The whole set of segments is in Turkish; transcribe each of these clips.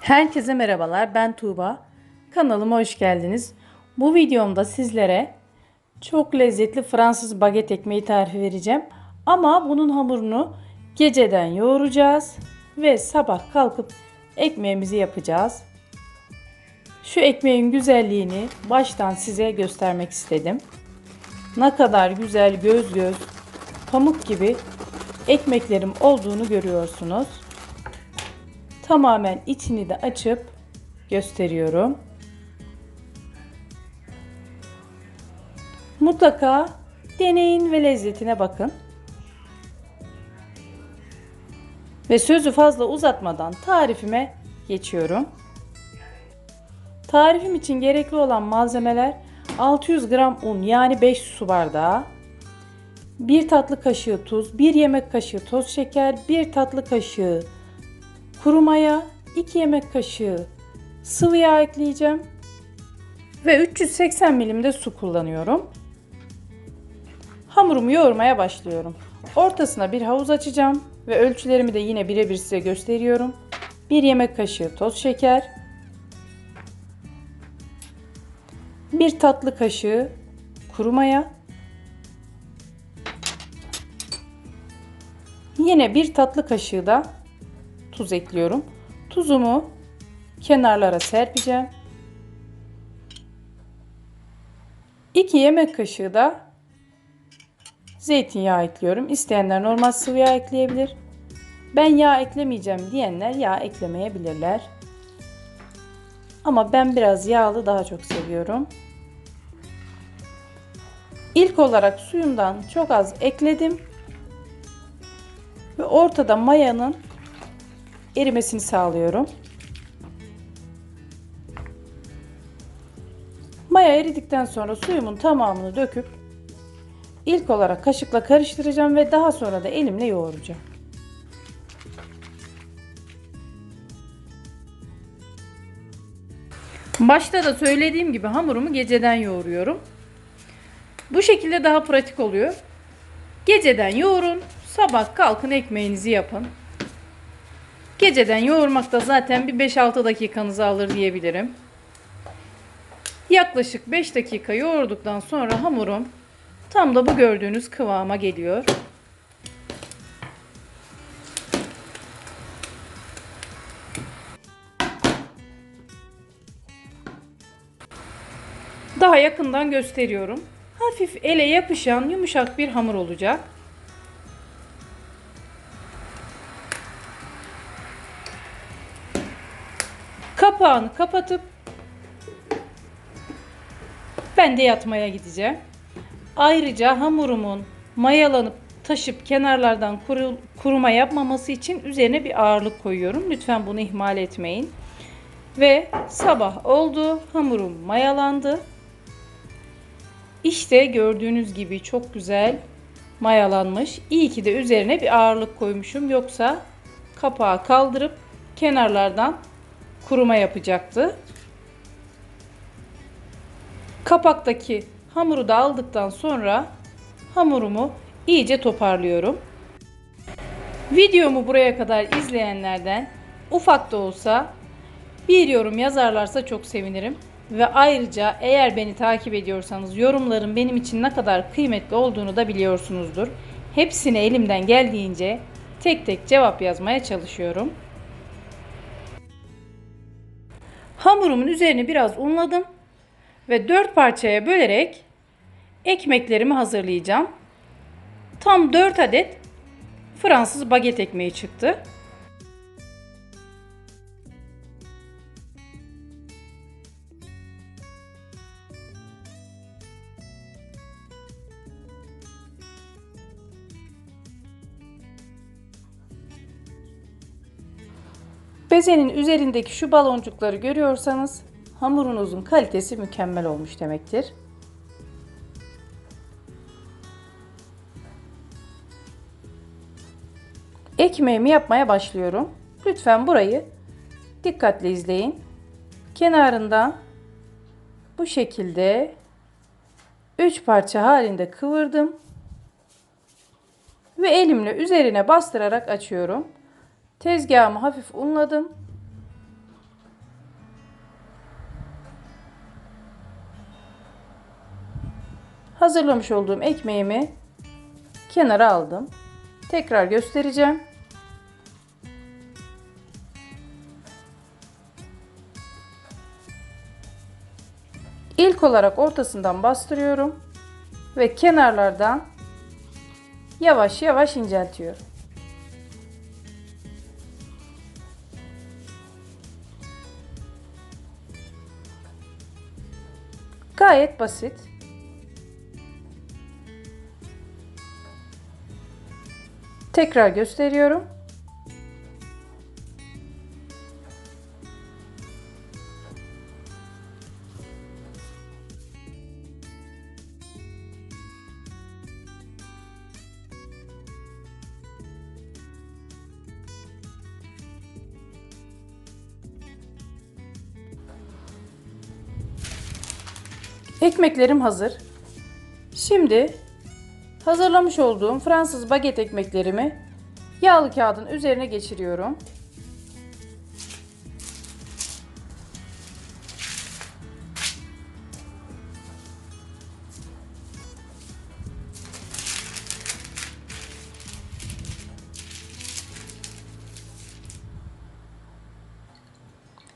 Herkese merhabalar. Ben Tuğba. Kanalıma hoş geldiniz. Bu videomda sizlere çok lezzetli Fransız baget ekmeği tarifi vereceğim. Ama bunun hamurunu geceden yoğuracağız ve sabah kalkıp ekmeğimizi yapacağız. Şu ekmeğin güzelliğini baştan size göstermek istedim. Ne kadar güzel göz göz pamuk gibi ekmeklerim olduğunu görüyorsunuz tamamen içini de açıp gösteriyorum. Mutlaka deneyin ve lezzetine bakın. Ve sözü fazla uzatmadan tarifime geçiyorum. Tarifim için gerekli olan malzemeler 600 gram un yani 5 su bardağı, 1 tatlı kaşığı tuz, 1 yemek kaşığı toz şeker, 1 tatlı kaşığı kuru maya, 2 yemek kaşığı sıvı yağ ekleyeceğim. Ve 380 milim de su kullanıyorum. Hamurumu yoğurmaya başlıyorum. Ortasına bir havuz açacağım ve ölçülerimi de yine birebir size gösteriyorum. 1 yemek kaşığı toz şeker, 1 tatlı kaşığı kuru maya, yine 1 tatlı kaşığı da tuz ekliyorum. Tuzumu kenarlara serpeceğim. 2 yemek kaşığı da zeytinyağı ekliyorum. İsteyenler normal sıvı yağ ekleyebilir. Ben yağ eklemeyeceğim diyenler yağ eklemeyebilirler. Ama ben biraz yağlı daha çok seviyorum. İlk olarak suyumdan çok az ekledim. Ve ortada mayanın erimesini sağlıyorum. Maya eridikten sonra suyumun tamamını döküp ilk olarak kaşıkla karıştıracağım ve daha sonra da elimle yoğuracağım. Başta da söylediğim gibi hamurumu geceden yoğuruyorum. Bu şekilde daha pratik oluyor. Geceden yoğurun, sabah kalkın ekmeğinizi yapın. Geceden yoğurmakta zaten bir 5-6 dakikanızı alır diyebilirim. Yaklaşık 5 dakika yoğurduktan sonra hamurum tam da bu gördüğünüz kıvama geliyor. Daha yakından gösteriyorum. Hafif ele yapışan yumuşak bir hamur olacak. Kapağını kapatıp ben de yatmaya gideceğim. Ayrıca hamurumun mayalanıp taşıp kenarlardan kuru, kuruma yapmaması için üzerine bir ağırlık koyuyorum. Lütfen bunu ihmal etmeyin. Ve sabah oldu. Hamurum mayalandı. İşte gördüğünüz gibi çok güzel mayalanmış. İyi ki de üzerine bir ağırlık koymuşum. Yoksa kapağı kaldırıp kenarlardan kuruma yapacaktı. Kapaktaki hamuru da aldıktan sonra hamurumu iyice toparlıyorum. Videomu buraya kadar izleyenlerden ufak da olsa bir yorum yazarlarsa çok sevinirim. Ve ayrıca eğer beni takip ediyorsanız yorumların benim için ne kadar kıymetli olduğunu da biliyorsunuzdur. Hepsine elimden geldiğince tek tek cevap yazmaya çalışıyorum. Hamurumun üzerini biraz unladım ve 4 parçaya bölerek ekmeklerimi hazırlayacağım. Tam 4 adet Fransız baget ekmeği çıktı. Bezenin üzerindeki şu baloncukları görüyorsanız hamurunuzun kalitesi mükemmel olmuş demektir. Ekmeğimi yapmaya başlıyorum. Lütfen burayı dikkatli izleyin. Kenarından bu şekilde 3 parça halinde kıvırdım. Ve elimle üzerine bastırarak açıyorum. Tezgahımı hafif unladım. Hazırlamış olduğum ekmeğimi kenara aldım. Tekrar göstereceğim. İlk olarak ortasından bastırıyorum ve kenarlardan yavaş yavaş inceltiyorum. Gayet basit. Tekrar gösteriyorum. Ekmeklerim hazır. Şimdi hazırlamış olduğum Fransız baget ekmeklerimi yağlı kağıdın üzerine geçiriyorum.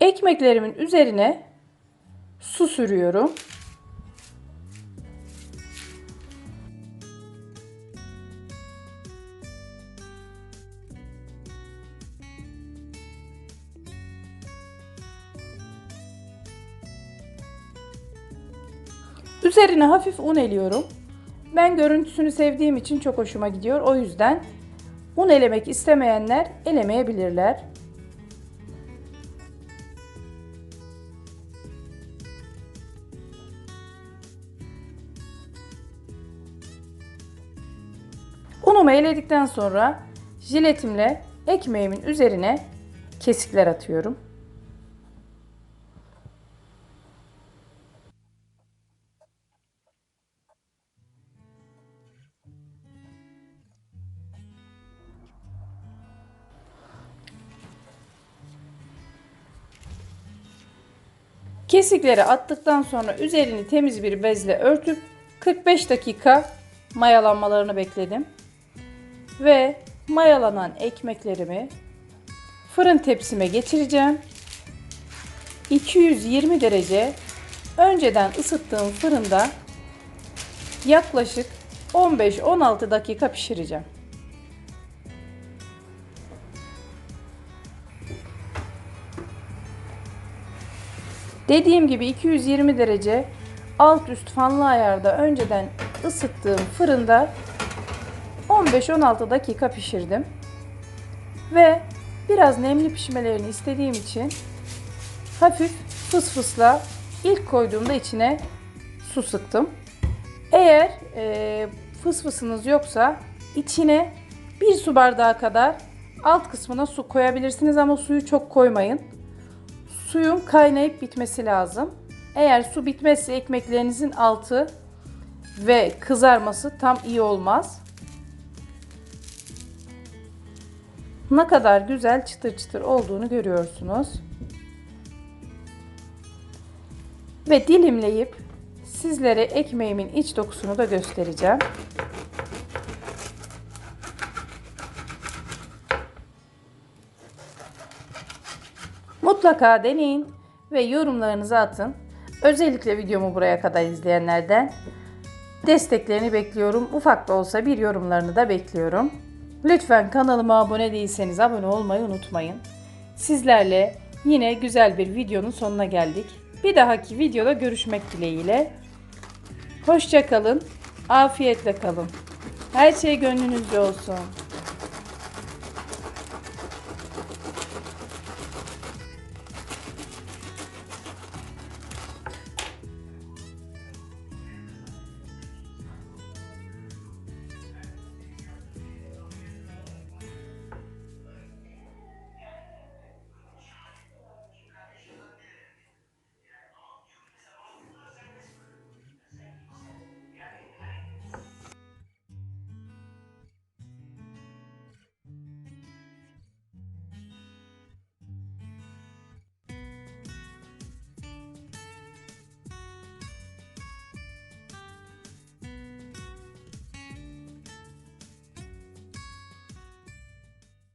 Ekmeklerimin üzerine su sürüyorum. Üzerine hafif un eliyorum. Ben görüntüsünü sevdiğim için çok hoşuma gidiyor. O yüzden un elemek istemeyenler elemeyebilirler. Unumu eledikten sonra jiletimle ekmeğimin üzerine kesikler atıyorum. Kesikleri attıktan sonra üzerini temiz bir bezle örtüp 45 dakika mayalanmalarını bekledim. Ve mayalanan ekmeklerimi fırın tepsime geçireceğim. 220 derece önceden ısıttığım fırında yaklaşık 15-16 dakika pişireceğim. Dediğim gibi 220 derece alt üst fanlı ayarda önceden ısıttığım fırında 15-16 dakika pişirdim. Ve biraz nemli pişmelerini istediğim için hafif fıs fısla ilk koyduğumda içine su sıktım. Eğer e, fıs fısınız yoksa içine bir su bardağı kadar alt kısmına su koyabilirsiniz ama suyu çok koymayın. Suyun kaynayıp bitmesi lazım. Eğer su bitmezse ekmeklerinizin altı ve kızarması tam iyi olmaz. Ne kadar güzel çıtır çıtır olduğunu görüyorsunuz. Ve dilimleyip sizlere ekmeğimin iç dokusunu da göstereceğim. Mutlaka deneyin ve yorumlarınızı atın. Özellikle videomu buraya kadar izleyenlerden desteklerini bekliyorum. Ufak da olsa bir yorumlarını da bekliyorum. Lütfen kanalıma abone değilseniz abone olmayı unutmayın. Sizlerle yine güzel bir videonun sonuna geldik. Bir dahaki videoda görüşmek dileğiyle. Hoşçakalın, afiyetle kalın. Her şey gönlünüzce olsun.